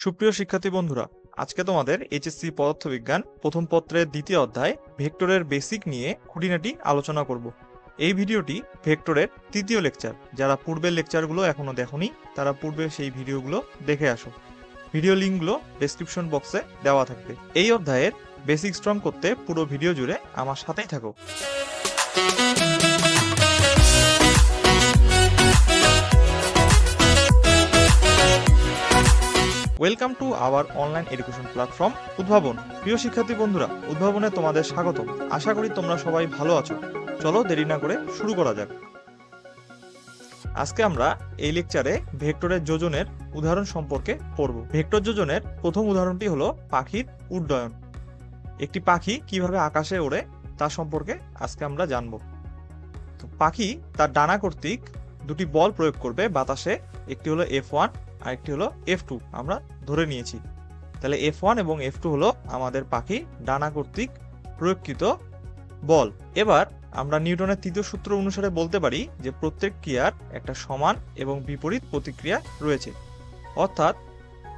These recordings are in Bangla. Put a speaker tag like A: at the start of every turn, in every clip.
A: সুপ্রিয় শিক্ষার্থী বন্ধুরা, আজকে তোমাদের এইচএসসি পদার্থবিজ্ঞান প্রথম পত্রের দ্বিতীয় অধ্যায় ভেক্টরের বেসিক নিয়ে খুঁটিনাটি আলোচনা করব। এই ভিডিওটি ভেক্টরের তৃতীয় লেকচার যারা পূর্বের লেকচারগুলো এখনও দেখোনি, তারা পূর্বে সেই ভিডিওগুলো দেখে আসো। ভিডিও লিঙ্কগুলো ডেসক্রিপশন বক্সে দেওয়া থাকবে। এই অধ্যায়ের বেসিক স্ট্রং করতে পুরো ভিডিও জুড়ে আমার সাথেই থাকো। Welcome to our online education platform Udbhabon প্রিয় শিক্ষার্থী বন্ধুরা উদ্ভাবনে তোমাদের স্বাগত আশা করি তোমরা সবাই ভালো আছো। চলো দেরি না করে শুরু করা যাক। আজকে আমরা এই লেকচারে ভেক্টরের যোজনের উদাহরণ সম্পর্কে পড়ব। ভেক্টর যোজনের প্রথম উদাহরণটি হলো পাখির উড্ডয়ন। একটি পাখি কীভাবে আকাশে ওড়ে তা সম্পর্কে আজকে আমরা জানব। তো পাখি তার ডানা কর্তৃক দুটি বল প্রয়োগ করবে বাতাসে। একটি হলো এফ ওয়ান আর একটি হলো এফ টু আমরা ধরে নিয়েছি। তাহলে এফ ওয়ান এবং এফ টু হলো আমাদের পাখি ডানা কর্তৃক প্রয়োগকৃত বল। এবার আমরা নিউটনের তৃতীয় সূত্র অনুসারে বলতে পারি যে প্রত্যেক ক্রিয়ার একটা সমান এবং বিপরীত প্রতিক্রিয়া রয়েছে। অর্থাৎ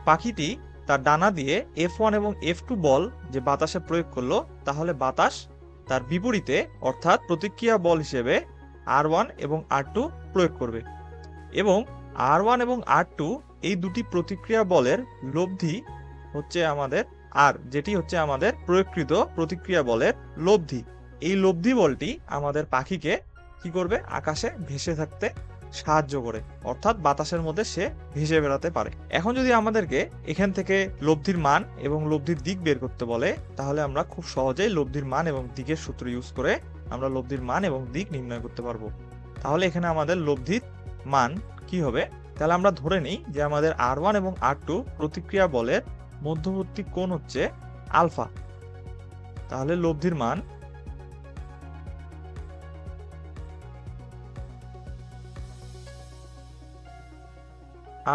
A: পাখিটি তার ডানা দিয়ে এফ ওয়ান এবং এফ টু বল যে বাতাসে প্রয়োগ করল, তাহলে বাতাস তার বিপরীতে, অর্থাৎ প্রতিক্রিয়া বল হিসেবে আর ওয়ান এবং আর টু প্রয়োগ করবে। এবং আর ওয়ান এবং আর টু এই দুটি প্রতিক্রিয়া বলের লব্ধি হচ্ছে আমাদের আর, যেটি হচ্ছে আমাদের প্রয়োগকৃত প্রতিক্রিয়া বলের লব্ধি। এই লব্ধি বলটি আমাদের পাখিকে কি করবে? আকাশে ভেসে থাকতে সাহায্য করে, অর্থাৎ বাতাসের মধ্যে সে ভেসে বেড়াতে পারে। এখন যদি আমাদেরকে এখান থেকে লব্ধির মান এবং লব্ধির দিক বের করতে বলে, তাহলে আমরা খুব সহজেই লব্ধির মান এবং দিকের সূত্র ইউজ করে আমরা লব্ধির মান এবং দিক নির্ণয় করতে পারব। তাহলে এখানে আমাদের লব্ধির মান কি হবে? তাহলে আমরা ধরে নিই যে আমাদের আর ওয়ান এবং আর টু প্রতিক্রিয়া বলের মধ্যবর্তী কোণ হচ্ছে আলফা। তাহলে লব্ধির মান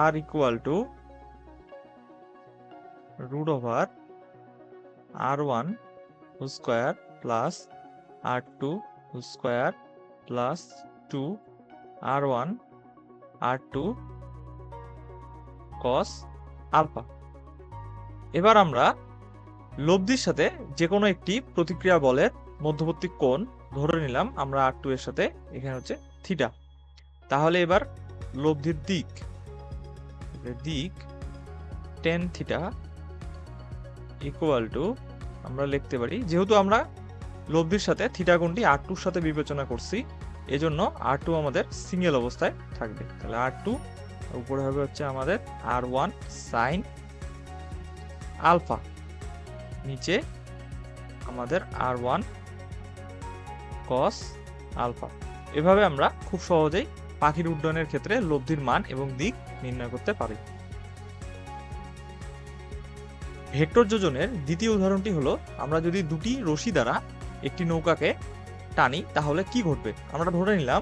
A: R equal to root over R one square plus R two square plus two R one R two cos alpha এবার আমরা লব্ধির সাথে যে কোনো একটি প্রতিক্রিয়া বলের মধ্যবর্তী কোণ ধরে নিলাম, আমরা আর টু এর সাথে, এখানে হচ্ছে থিটা তাহলে এবার লব্ধির দিক দিক টেন থিটা ইকুয়াল টু আমরা লিখতে পারি, যেহেতু আমরা লব্ধির সাথে থিটা কোণটি আর টুর সাথে বিবেচনা করছি, এজন্য আর টু আমাদের সিঙ্গেল অবস্থায় থাকবে। তাহলে আর টু উপরে হবে হচ্ছে আমাদের আর ওয়ান সাইন আলফা নিচে আমাদের আর ওয়ান কস আলফা এভাবে আমরা খুব সহজেই পাখির উড্ডয়নের ক্ষেত্রে লব্ধির মান এবং দিক নির্ণয় করতে পারি। ভেক্টর যোজনের দ্বিতীয় উদাহরণটি হলো, আমরা যদি দুটি রশি দ্বারা একটি নৌকাকে টানি, তাহলে কি ঘটবে? আমরা ধরে নিলাম,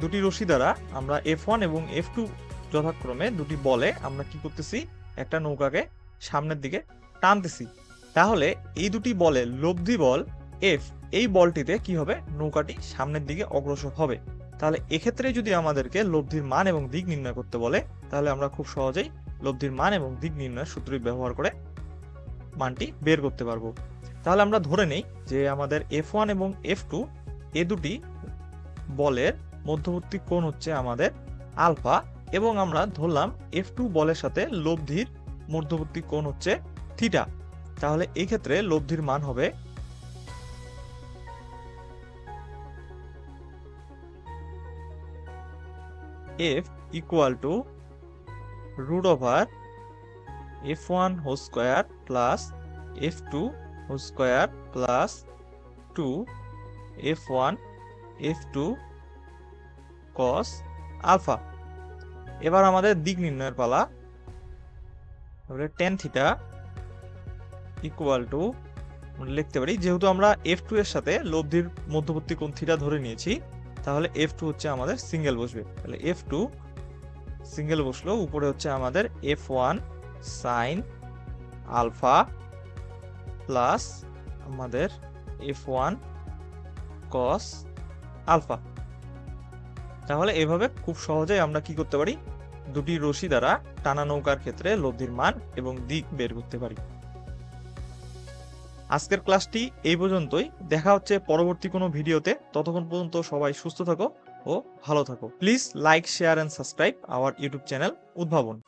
A: দুটি রশি দ্বারা আমরা এফ ওয়ান এবং এফ টু যথাক্রমে দুটি বলে আমরা কি করতেছি? একটা নৌকাকে সামনের দিকে টানতেছি। তাহলে এই দুটি বলে লব্ধি বল এফ এই বলটিতে কি হবে? নৌকাটি সামনের দিকে অগ্রসর হবে। তাহলে এক্ষেত্রে যদি আমাদেরকে লব্ধির মান এবং দিক নির্ণয় করতে বলে, তাহলে আমরা খুব সহজেই লব্ধির মান এবং দিক নির্ণয়ের সূত্রটি ব্যবহার করে মানটি বের করতে পারব। তাহলে আমরা ধরে নেই যে আমাদের এফ ওয়ান এবং এফ টু এ দুটি বলের মধ্যবর্তী কোণ হচ্ছে আমাদের আলফা। এবং আমরা ধরলাম এফ টু বলের সাথে লব্ধির মধ্যবর্তী কোণ হচ্ছে থিটা তাহলে এই ক্ষেত্রে লব্ধির মান হবে F equal to root over F one whole square plus F two whole square plus two F one F two cos alpha এবার আমাদের দিক নির্ণয়ের পালা। তাহলে টেন থিটা ইকুয়াল টু লিখতে পারি, যেহেতু আমরা এফ টু এর সাথে লব্ধির মধ্যবর্তী কোণ থিটা ধরে নিয়েছি, তাহলে এফ টু হচ্ছে আমাদের সিঙ্গেল বসবে। তাহলে এফ টু সিঙ্গেল বসল, উপরে হচ্ছে আমাদের F one sine alpha plus আমাদের এফ ওয়ান কস আলফা তাহলে এভাবে খুব সহজে আমরা কি করতে পারি? দুটি রশি দ্বারা টানা নৌকার ক্ষেত্রে লব্ধির মান এবং দিক বের করতে পারি। আজকের ক্লাসটি এই পর্যন্তই। দেখা হচ্ছে পরবর্তী কোনো ভিডিওতে। ততক্ষণ পর্যন্ত সবাই সুস্থ থাকো ও ভালো থাকো। Please like, share and subscribe our YouTube channel Udbhabon.